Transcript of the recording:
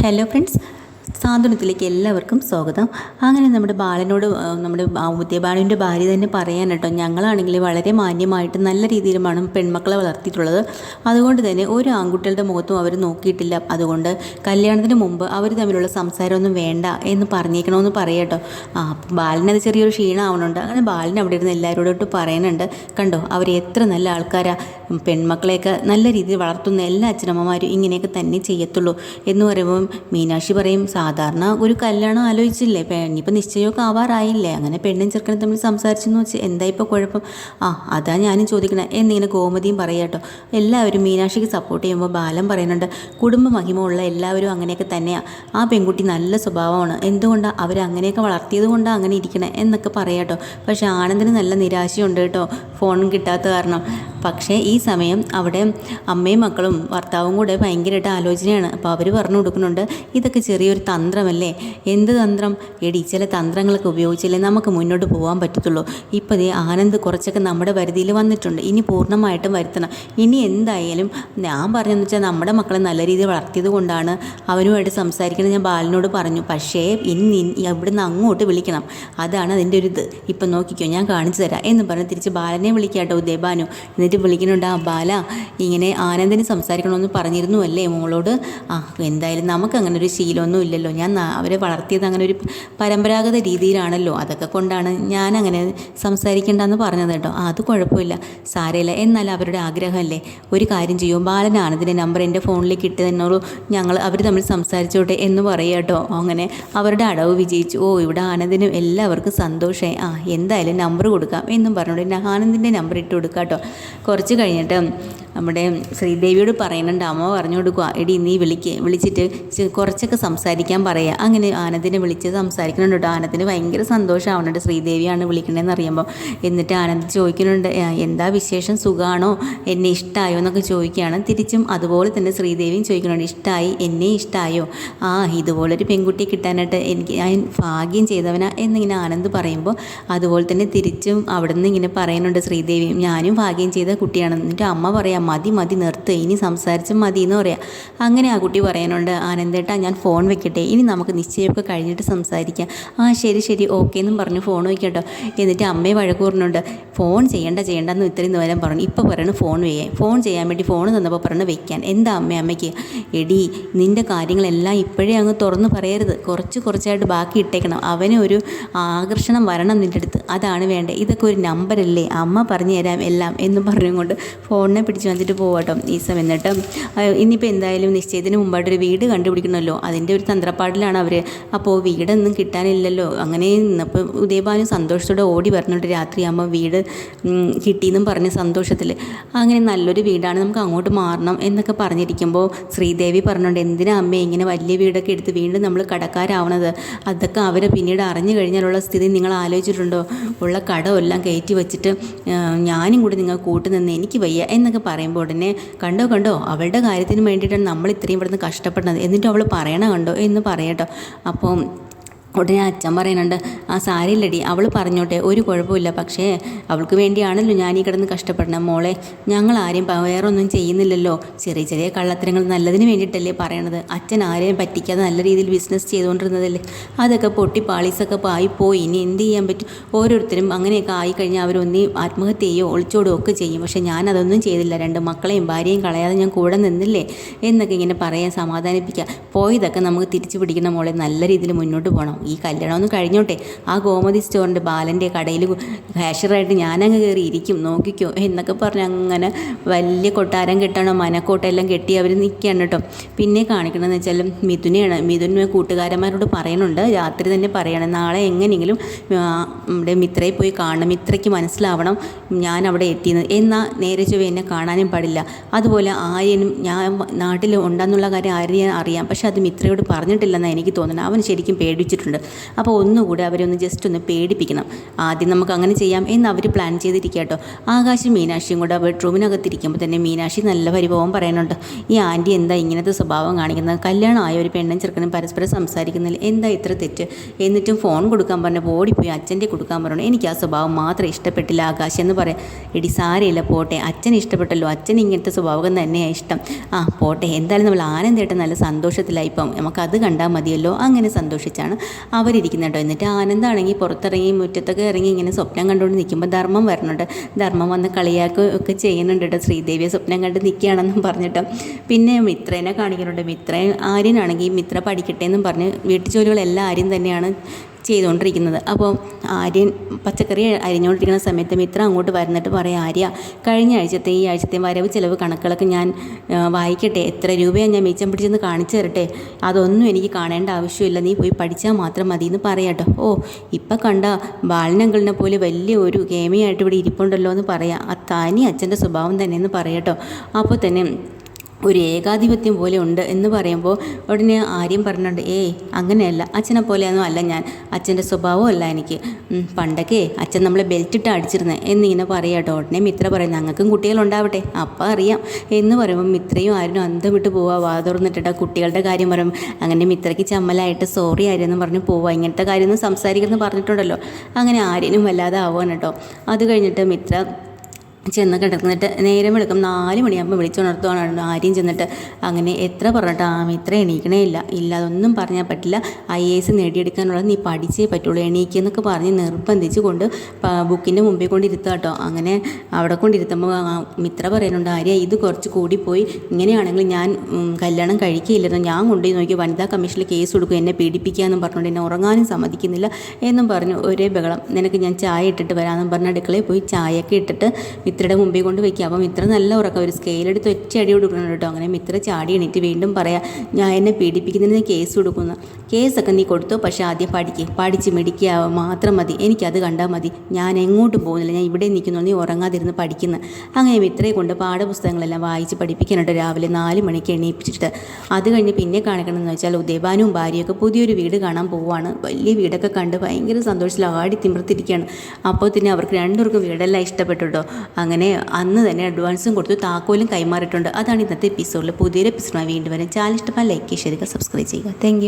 Hello friends സാന്ത്വനത്തിലേക്ക് എല്ലാവർക്കും സ്വാഗതം. അങ്ങനെ നമ്മുടെ ബാലനോട് നമ്മുടെ ഉദ്യബാലുവിന്റെ ഭാര്യ തന്നെ പറയാൻ കേട്ടോ ഞങ്ങളാണെങ്കിൽ വളരെ മാന്യമായിട്ട് നല്ല രീതിയിലുമാണ് പെൺമക്കളെ വളർത്തിയിട്ടുള്ളത്. അതുകൊണ്ട് തന്നെ ഒരു ആൺകുട്ടികളുടെ മുഖത്തും അവർ നോക്കിയിട്ടില്ല. അതുകൊണ്ട് കല്യാണത്തിന് മുമ്പ് അവർ തമ്മിലുള്ള സംസാരമൊന്നും വേണ്ട എന്ന് പറഞ്ഞേക്കണമെന്ന് പറയട്ടോ ആ ബാലനത് ചെറിയൊരു ക്ഷീണമാവണുണ്ട്. അങ്ങനെ ബാലൻ അവിടെ ഇരുന്ന് എല്ലാവരോടൊട്ട് പറയുന്നുണ്ട്. കണ്ടോ അവർ എത്ര നല്ല ആൾക്കാരാ. പെൺമക്കളെയൊക്കെ നല്ല രീതിയിൽ വളർത്തുന്ന എല്ലാ അച്ഛനമ്മമാരും ഇങ്ങനെയൊക്കെ തന്നെ ചെയ്യത്തുള്ളൂ. എന്ന് പറയുമ്പോൾ മീനാക്ഷി പറയും സാധാരണ ഒരു കല്യാണം ആലോചിച്ചില്ലേ? പെ- ഇനിയിപ്പോൾ നിശ്ചയമൊക്കെ ആവാറായില്ലേ? അങ്ങനെ പെണ്ണും ചെറുക്കനും തമ്മിൽ സംസാരിച്ചെന്ന് വെച്ച് എന്താ ഇപ്പോൾ കുഴപ്പം? ആ അതാ ഞാനും ചോദിക്കണേ. എന്നിങ്ങനെ ഗോമതിയും പറയാട്ടോ എല്ലാവരും മീനാക്ഷിക്ക് സപ്പോർട്ട് ചെയ്യുമ്പോൾ ബാലം പറയുന്നുണ്ട് കുടുംബ മഹിമയുള്ള എല്ലാവരും അങ്ങനെയൊക്കെ തന്നെയാണ് ആ പെൺകുട്ടി നല്ല സ്വഭാവമാണ്. എന്തുകൊണ്ടാണ് അവരങ്ങനെയൊക്കെ വളർത്തിയത് കൊണ്ടാണ് അങ്ങനെ ഇരിക്കണേ? എന്നൊക്കെ പറയാട്ടോ പക്ഷേ ആനന്ദിന് നല്ല നിരാശയുണ്ട് കേട്ടോ. ഫോൺ കിട്ടാത്ത കാരണം. പക്ഷേ ഈ സമയം അവിടെ അമ്മയും മക്കളും ഭർത്താവും കൂടെ ഭയങ്കരമായിട്ട് ആലോചനയാണ്. അപ്പോൾ അവർ പറഞ്ഞു കൊടുക്കുന്നുണ്ട് ഇതൊക്കെ ചെറിയൊരു തന്ത്രമല്ലേ? എന്ത് തന്ത്രം? എടി ചില തന്ത്രങ്ങളൊക്കെ ഉപയോഗിച്ചില്ലേ നമുക്ക് മുന്നോട്ട് പോകാൻ പറ്റത്തുള്ളൂ. ഇപ്പോൾ ഇതേ ആനന്ദ് കുറച്ചൊക്കെ നമ്മുടെ പരിധിയിൽ വന്നിട്ടുണ്ട്. ഇനി പൂർണമായിട്ടും വരുത്തണം. ഇനി എന്തായാലും ഞാൻ പറഞ്ഞതെന്ന് വെച്ചാൽ നമ്മുടെ മക്കളെ നല്ല രീതിയിൽ വളർത്തിയത് കൊണ്ടാണ് അവനുമായിട്ട് സംസാരിക്കണം ഞാൻ ബാലനോട് പറഞ്ഞു. പക്ഷേ ഇനി ഇവിടുന്ന് അങ്ങോട്ട് വിളിക്കണം. അതാണ് അതിന്റെ ഒരു ഇത്. ഇപ്പം നോക്കിക്കോ ഞാൻ കാണിച്ചു തരാം. എന്ന് പറഞ്ഞ് തിരിച്ച് ബാലനെ വിളിക്കാട്ടോ ഉദയബാനു എന്നിട്ട് വിളിക്കുന്നുണ്ട് ആ ബാല. ഇങ്ങനെ ആനന്ദിന് സംസാരിക്കണമെന്ന് പറഞ്ഞിരുന്നു അല്ലേ മോളോട്? ആ എന്തായാലും നമുക്ക് അങ്ങനെ ഒരു ശീലമൊന്നും ഇല്ലല്ലോ. ഞാൻ അവരെ വളർത്തിയത് അങ്ങനെ ഒരു പരമ്പരാഗത രീതിയിലാണല്ലോ. അതൊക്കെ കൊണ്ടാണ് ഞാൻ അങ്ങനെ സംസാരിക്കേണ്ടെന്ന് പറഞ്ഞത് കേട്ടോ. അത് കുഴപ്പമില്ല. സാരയില്ല എന്നാൽ അവരുടെ ആഗ്രഹമല്ലേ. ഒരു കാര്യം ചെയ്യും. ബാലൻ ആനന്ദിന്റെ നമ്പർ എന്റെ ഫോണിലേക്ക് ഇട്ട് തന്നോളൂ. ഞങ്ങൾ അവർ തമ്മിൽ സംസാരിച്ചോട്ടെ എന്ന് പറയുക കേട്ടോ. അങ്ങനെ അവരുടെ അടവ് വിജയിച്ചു. ഓ ഇവിടെ ആനന്ദിനും എല്ലാവർക്കും സന്തോഷമായി. ആ എന്തായാലും നമ്പർ കൊടുക്കാം എന്നും പറഞ്ഞുകൊണ്ട് ഞാൻ ആനന്ദിന്റെ നമ്പർ ഇട്ട് കൊടുക്കാം കേട്ടോ. കുറച്ച് കഴിഞ്ഞിട്ട് നമ്മുടെ ശ്രീദേവിയോട് പറയുന്നുണ്ട് അമ്മ പറഞ്ഞു കൊടുക്കുക എടി നീ വിളിക്ക്. വിളിച്ചിട്ട് കുറച്ചൊക്കെ സംസാരിക്കാൻ പറയുക അങ്ങനെ ആനന്ദിനെ വിളിച്ച് സംസാരിക്കുന്നുണ്ട് കേട്ടോ. ആനന്ദിന് ഭയങ്കര സന്തോഷമാവുന്നുണ്ട് ശ്രീദേവിയാണ് വിളിക്കണതെന്ന് അറിയുമ്പോൾ എന്നിട്ട് ആനന്ദ് ചോദിക്കുന്നുണ്ട് എന്താ വിശേഷം? സുഖമാണോ എന്നെ ഇഷ്ടമായോ എന്നൊക്കെ ചോദിക്കുകയാണ്. തിരിച്ചും അതുപോലെ തന്നെ ശ്രീദേവിയും ചോദിക്കുന്നുണ്ട് ഇഷ്ടമായി എന്നെ ഇഷ്ടമായോ ആ ഇതുപോലൊരു പെൺകുട്ടിയെ കിട്ടാനായിട്ട് എനിക്ക് ഞാൻ ഭാഗ്യം ചെയ്തവനാ. എന്നിങ്ങനെ ആനന്ദ് പറയുമ്പോൾ അതുപോലെ തന്നെ തിരിച്ചും അവിടെ നിന്ന് ഇങ്ങനെ പറയുന്നുണ്ട് ശ്രീദേവിയും ഞാനും ഭാഗ്യം ചെയ്ത കുട്ടിയാണ്. എന്നിട്ട് അമ്മ പറയാം മതി മതി നിർത്ത്. ഇനി സംസാരിച്ച് മതി എന്ന് പറയാം. അങ്ങനെ ആ കുട്ടി പറയാനുണ്ട് ആനന്ദേട്ടാ ഞാൻ ഫോൺ വെക്കട്ടെ. ഇനി നമുക്ക് നിശ്ചയമൊക്കെ കഴിഞ്ഞിട്ട് സംസാരിക്കാം. ആ ശരി ശരി. ഓക്കെ എന്നും പറഞ്ഞു ഫോൺ വയ്ക്കട്ടോ എന്നിട്ട് അമ്മയെ വഴക്ക് പറഞ്ഞുണ്ട് ഫോൺ ചെയ്യേണ്ട ചെയ്യേണ്ടെന്ന് ഇത്രയും നേരം പറഞ്ഞു. ഇപ്പോൾ പറയണു ഫോൺ വെയ്യാൻ ഫോൺ ചെയ്യാൻ വേണ്ടി ഫോൺ തന്നപ്പോൾ പറഞ്ഞു വെക്കാൻ എന്താ അമ്മ അമ്മയ്ക്ക്? എടി നിന്റെ കാര്യങ്ങളെല്ലാം ഇപ്പോഴേ അങ്ങ് തുറന്ന് പറയരുത്. കുറച്ച് കുറച്ചായിട്ട് ബാക്കി ഇട്ടേക്കണം. അവന് ഒരു ആകർഷണം വരണം നിന്റെ അടുത്ത്. അതാണ് വേണ്ടത് ഇതൊക്കെ ഒരു നമ്പരല്ലേ. അമ്മ പറഞ്ഞു തരാം എല്ലാം എന്ന് പറഞ്ഞുകൊണ്ട് ഫോണിനെ പിടിച്ച് വന്നിട്ട് പോവാട്ടോ ഈ സമയം എന്നിട്ട് ഇനിയിപ്പോൾ എന്തായാലും നിശ്ചയത്തിന് മുമ്പായിട്ട് ഒരു വീട് കണ്ടുപിടിക്കണമല്ലോ. അതിന്റെ ഒരു തന്ത്രപ്പാടിലാണ് അവർ അപ്പോൾ വീടൊന്നും കിട്ടാനില്ലല്ലോ. അങ്ങനെ അപ്പോൾ ഉദയഭാനു സന്തോഷത്തോടെ ഓടി വരുന്നുണ്ട് രാത്രിയാകുമ്പോൾ വീട് കിട്ടിയെന്നും പറഞ്ഞ് സന്തോഷത്തിൽ അങ്ങനെ നല്ലൊരു വീടാണ് നമുക്ക് അങ്ങോട്ട് മാറണം എന്നൊക്കെ പറഞ്ഞിരിക്കുമ്പോൾ ശ്രീദേവി പറഞ്ഞുകൊണ്ട് എന്തിനാ അമ്മ ഇങ്ങനെ വലിയ വീടൊക്കെ എടുത്ത് വീണ്ടും നമ്മൾ കടക്കാരാവണത്? അതൊക്കെ അവരെ പിന്നീട് അറിഞ്ഞു കഴിഞ്ഞാലുള്ള സ്ഥിതി നിങ്ങൾ ആലോചിച്ചിട്ടുണ്ടോ? ഉള്ള കടമെല്ലാം കയറ്റി വെച്ചിട്ട് ഞാനും കൂടി നിങ്ങൾ കൂട്ടുനിന്ന് എനിക്ക് വയ്യ എന്നൊക്കെ പറയുമ്പോൾ ഉടനെ കണ്ടോ കണ്ടോ അവളുടെ കാര്യത്തിന് വേണ്ടിയിട്ടാണ് നമ്മൾ ഇത്രയും ഇവിടുന്ന് കഷ്ടപ്പെടുന്നത് എന്നിട്ട് അവൾ പറയണ കണ്ടോ എന്ന് പറയട്ടോ. അപ്പം ഉടനെ അച്ഛൻ പറയുന്നുണ്ട് ആ സാരില്ലടി അവൾ പറഞ്ഞോട്ടെ ഒരു കുഴപ്പമില്ല പക്ഷേ അവൾക്ക് വേണ്ടിയാണല്ലോ ഞാൻ ഈ കിടന്ന് കഷ്ടപ്പെടണം. മോളെ ഞങ്ങൾ ആരെയും വേറെ വേറൊന്നും ചെയ്യുന്നില്ലല്ലോ. ചെറിയ ചെറിയ കള്ളത്തരങ്ങൾ നല്ലതിന് വേണ്ടിയിട്ടല്ലേ പറയണത്. അച്ഛൻ ആരെയും പറ്റിക്കാതെ നല്ല രീതിയിൽ ബിസിനസ് ചെയ്തുകൊണ്ടിരുന്നതല്ലേ? അതൊക്കെ പൊട്ടി പാളീസൊക്കെ ആയി പോയി. ഇനി എന്ത് ചെയ്യാൻ പറ്റും? ഓരോരുത്തരും അങ്ങനെയൊക്കെ ആയിക്കഴിഞ്ഞാൽ അവരൊന്നീ ആത്മഹത്യ ചെയ്യുകയോ ഒളിച്ചോടുകയോ ഒക്കെ ചെയ്യും. പക്ഷേ ഞാൻ അതൊന്നും ചെയ്തില്ല. രണ്ട് മക്കളെയും ഭാര്യയും കളയാതെ ഞാൻ കൂടെ നിന്നില്ലേ? എന്നൊക്കെ ഇങ്ങനെ പറയാൻ സമാധാനിപ്പിക്കുക. പോയതൊക്കെ നമുക്ക് തിരിച്ചു പിടിക്കണം മോളെ. നല്ല രീതിയിൽ മുന്നോട്ട് പോകണം. ഈ കല്യാണം ഒന്ന് കഴിഞ്ഞോട്ടെ. ആ ഗോമതി സ്റ്റോറിന്റെ ബാലന്റെ കടയിൽ കാഷ്യറായിട്ട് ഞാനങ്ങ് കയറി ഇരിക്കും. നോക്കിക്കോ. എന്നൊക്കെ പറഞ്ഞ് അങ്ങനെ വലിയ കൊട്ടാരം കെട്ടണം മനക്കോട്ടെല്ലാം കെട്ടി അവർ നിൽക്കുകയാണ് കേട്ടോ പിന്നെ കാണിക്കണമെന്ന് വെച്ചാൽ മിഥുനെയാണ്. മിഥുന കൂട്ടുകാരന്മാരോട് പറയണുണ്ട്. രാത്രി തന്നെ പറയണം. നാളെ എങ്ങനെയെങ്കിലും നമ്മുടെ മിത്രയെ പോയി കാണണം. മിത്രയ്ക്ക് മനസ്സിലാവണം. ഞാൻ അവിടെ എത്തിയെന്ന്. എന്നാൽ നേരെ ചൊവ്വ എന്നെ കാണാനും പാടില്ല. അതുപോലെ ആര്യനും ഞാൻ നാട്ടിൽ ഉണ്ടെന്നുള്ള കാര്യം ആര്യൻ അറിയാം. പക്ഷെ അത് മിത്രയോട് പറഞ്ഞിട്ടില്ലെന്നാണ് എനിക്ക് തോന്നുന്നത്. അവൻ ശരിക്കും പേടിച്ചിട്ടുണ്ട്. കൊടുത്തിട്ടുണ്ട് അപ്പോൾ ഒന്നുകൂടി അവരെ ഒന്ന് ജസ്റ്റ് ഒന്ന് പേടിപ്പിക്കണം. ആദ്യം നമുക്ക് അങ്ങനെ ചെയ്യാം എന്ന് അവർ പ്ലാൻ ചെയ്തിരിക്കുക കേട്ടോ. ആകാശം മീനാക്ഷിയും കൂടെ ബെഡ്റൂമിനകത്തിരിക്കുമ്പോൾ തന്നെ മീനാക്ഷി നല്ല പരിഭവം പറയാനുണ്ട്. ഈ ആന്റി എന്താ ഇങ്ങനത്തെ സ്വഭാവം കാണിക്കുന്നത്? കല്യാണമായ ഒരു പെണ്ണും ചെറുക്കനും പരസ്പരം സംസാരിക്കുന്നതിൽ എന്താ ഇത്ര തെറ്റ്? എന്നിട്ടും ഫോൺ കൊടുക്കാൻ പറഞ്ഞപ്പോൾ ഓടിപ്പോയി അച്ഛന്റെ കൊടുക്കാൻ പറഞ്ഞു എനിക്ക് ആ സ്വഭാവം മാത്രം ഇഷ്ടപ്പെട്ടില്ല ആകാശ് എന്ന് പറയാം. എടി സാരയില്ല പോട്ടെ. അച്ഛൻ ഇഷ്ടപ്പെട്ടല്ലോ. അച്ഛൻ ഇങ്ങനത്തെ സ്വഭാവം തന്നെയാണ് ഇഷ്ടം. ആ പോട്ടെ. എന്തായാലും നമ്മൾ ആനന്ദേട്ടൻ നല്ല സന്തോഷത്തിലായിപ്പം നമുക്കത് കണ്ടാൽ മതിയല്ലോ. അങ്ങനെ സന്തോഷിച്ചാണ് അവരിയ്ക്കുന്നത് കേട്ടോ. എന്നിട്ട് ആനന്ദാണെങ്കിൽ പുറത്തിറങ്ങി മുറ്റത്തൊക്കെ ഇറങ്ങി ഇങ്ങനെ സ്വപ്നം കണ്ടുകൊണ്ട് നിൽക്കുമ്പോൾ ധർമ്മം വരണുണ്ട്. ധർമ്മം വന്ന് കളിയാക്കുക ഒക്കെ ചെയ്യുന്നുണ്ട് കേട്ടോ. ശ്രീദേവിയെ സ്വപ്നം കണ്ട് നിൽക്കുകയാണെന്നും പറഞ്ഞിട്ട്. പിന്നെ മിത്രേനെ കാണിക്കുന്നുണ്ട്. മിത്രൻ ആര്യനാണെങ്കിൽ മിത്ര പഠിക്കട്ടെ എന്നും പറഞ്ഞ് വീട്ടുജോലികളെല്ലാം ആര്യം തന്നെയാണ് ചെയ്തുകൊണ്ടിരിക്കുന്നത്. അപ്പോൾ ആര്യൻ പച്ചക്കറി അരിഞ്ഞുകൊണ്ടിരിക്കുന്ന സമയത്ത് മിത്ര അങ്ങോട്ട് വരുന്നിട്ട് പറയാം ആര്യ കഴിഞ്ഞ ആഴ്ചത്തെ ഈ ആഴ്ചത്തെ വരവ് ചിലവ് കണക്കുകളൊക്കെ ഞാൻ വായിക്കട്ടെ. എത്ര രൂപയാണ് ഞാൻ മിച്ചം പിടിച്ചെന്ന് കാണിച്ചു തരട്ടെ. അതൊന്നും എനിക്ക് കാണേണ്ട ആവശ്യമില്ല. നീ പോയി പഠിച്ചാൽ മാത്രം മതി എന്ന് പറയാട്ടോ ഓ ഇപ്പം കണ്ട ബാലനങ്കിളിനെ പോലെ വലിയ ഒരു ഗെയിമിയായിട്ട് ഇവിടെ ഇരിപ്പുണ്ടല്ലോ എന്ന് പറയാം. ആ തനി അച്ഛന്റെ സ്വഭാവം തന്നെയെന്ന് പറയാട്ടോ അപ്പോൾ തന്നെ ഒരു ഏകാധിപത്യം പോലെ ഉണ്ട് എന്ന് പറയുമ്പോൾ ഉടനെ ആര്യം പറഞ്ഞിട്ടുണ്ട് ഏയ് അങ്ങനെയല്ല. അച്ഛനെ പോലെയൊന്നും അല്ല ഞാൻ. അച്ഛന്റെ സ്വഭാവം അല്ല എനിക്ക്. പണ്ടൊക്കെ അച്ഛൻ നമ്മളെ ബെൽറ്റ് ഇട്ട് അടിച്ചിരുന്നത് എന്നിങ്ങനെ പറയാം കേട്ടോ. ഉടനെ മിത്ര പറയും ഞങ്ങൾക്കും കുട്ടികളുണ്ടാവട്ടെ. അപ്പം അറിയാം. എന്ന് പറയുമ്പോൾ മിത്രയും ആരും അന്തം വിട്ട് പോവാ. വാ തുറന്നിട്ടിട്ട് കുട്ടികളുടെ കാര്യം പറയും അങ്ങനെ മിത്രയ്ക്ക് ചമ്മലായിട്ട് സോറി ആര്യെന്ന് പറഞ്ഞ് പോവാ. ഇങ്ങനത്തെ കാര്യമൊന്നും സംസാരിക്കുന്നു പറഞ്ഞിട്ടുണ്ടല്ലോ. അങ്ങനെ ആര്യനും വല്ലാതെ ആവുകയാണ് കേട്ടോ. അത് കഴിഞ്ഞിട്ട് മിത്ര ചെന്ന് കിടന്നിട്ട് നേരം വെളുക്കും നാല് മണിയാകുമ്പോൾ വിളിച്ചുണർത്തുവാണ് ആര്യം ചെന്നിട്ട്. അങ്ങനെ എത്ര പറഞ്ഞിട്ട്? ആ ഇത്ര എണീക്കണേ ഇല്ല. ഇല്ല അതൊന്നും പറഞ്ഞാൽ പറ്റില്ല. ഐ എ എസ് നേടിയെടുക്കാനുള്ളത് നീ പഠിച്ചേ പറ്റുള്ളൂ. എണീക്കെന്നൊക്കെ പറഞ്ഞ് നിർബന്ധിച്ച് കൊണ്ട് ബുക്കിന്റെ മുമ്പിൽ കൊണ്ടിരുത്തുക കേട്ടോ. അങ്ങനെ അവിടെ കൊണ്ടിരുത്തുമ്പോൾ മിത്ര പറയുന്നുണ്ട് ആര്യ ഇത് കുറച്ച് കൂടിപ്പോയി ഇങ്ങനെയാണെങ്കിൽ ഞാൻ കല്യാണം കഴിക്കുകയില്ലെന്ന് ഞാൻ കൊണ്ടുപോയി നോക്കി. വനിതാ കമ്മീഷനിൽ കേസ് കൊടുക്കും. എന്നെ പീഡിപ്പിക്കുക എന്നും പറഞ്ഞുകൊണ്ട് എന്നെ ഉറങ്ങാനും സമ്മതിക്കുന്നില്ല എന്നും പറഞ്ഞു. ഒരേ ബഹളം. നിനക്ക് ഞാൻ ചായ ഇട്ടിട്ട് വരാമെന്നും പറഞ്ഞ് അടുക്കളയിൽ പോയി ചായയൊക്കെ ഇട്ടിട്ട് മിത്രയുടെ മുമ്പിൽ കൊണ്ട് വെക്കുക അപ്പം മിത്ര നല്ല ഉറക്കം ഒരു സ്കെയിലെടുത്ത് ഒറ്റ അടി കൊടുക്കണം കേട്ടോ. അങ്ങനെ മിത്ര ചാടി എണീറ്റ് വീണ്ടും പറയാം ഞാൻ എന്നെ പീഡിപ്പിക്കുന്നതിന് കേസ് കൊടുക്കുന്നു. കേസൊക്കെ നീ കൊടുത്തു പക്ഷേ ആദ്യം പഠിക്കുക പഠിച്ച് മെഡിക്കുക മാത്രം മതി. എനിക്കത് കണ്ടാൽ മതി. ഞാൻ എങ്ങോട്ടും പോകുന്നില്ല. ഞാൻ ഇവിടെ നിൽക്കുന്നു. നീ ഉറങ്ങാതിരുന്ന് പഠിക്കുന്നു. അങ്ങനെ മിത്രയെ കൊണ്ട് പാഠപുസ്തകങ്ങളെല്ലാം വായിച്ച് പഠിപ്പിക്കാനുണ്ട് രാവിലെ നാല് മണിക്ക് എണീപ്പിച്ചിട്ട്. അത് കഴിഞ്ഞ് പിന്നെ കാണിക്കണമെന്ന് വെച്ചാൽ ഉദയബാനും ഭാര്യയൊക്കെ പുതിയൊരു വീട് കാണാൻ പോവുകയാണ്. വലിയ വീടൊക്കെ കണ്ട് ഭയങ്കര സന്തോഷത്തിൽ ആടി തിമിർത്തിരിക്കുകയാണ്. അപ്പോൾ തന്നെ അവർക്ക് രണ്ടുപേർക്കും വീടെല്ലാം ഇഷ്ടപ്പെട്ടു കേട്ടോ. അങ്ങനെ അന്ന് തന്നെ അഡ്വാൻസും കൊടുത്തു. താക്കോലും കൈമാറിയിട്ടുണ്ട്. അതാണ് ഇന്നത്തെ എപ്പിസോഡിൽ പുതിയൊരു എപ്പിസോഡായി വീണ്ടും വരും ചാനൽ ഇഷ്ടമായി ലൈക്ക് ചെയ്യുക സബ്സ്ക്രൈബ് ചെയ്യുക താങ്ക്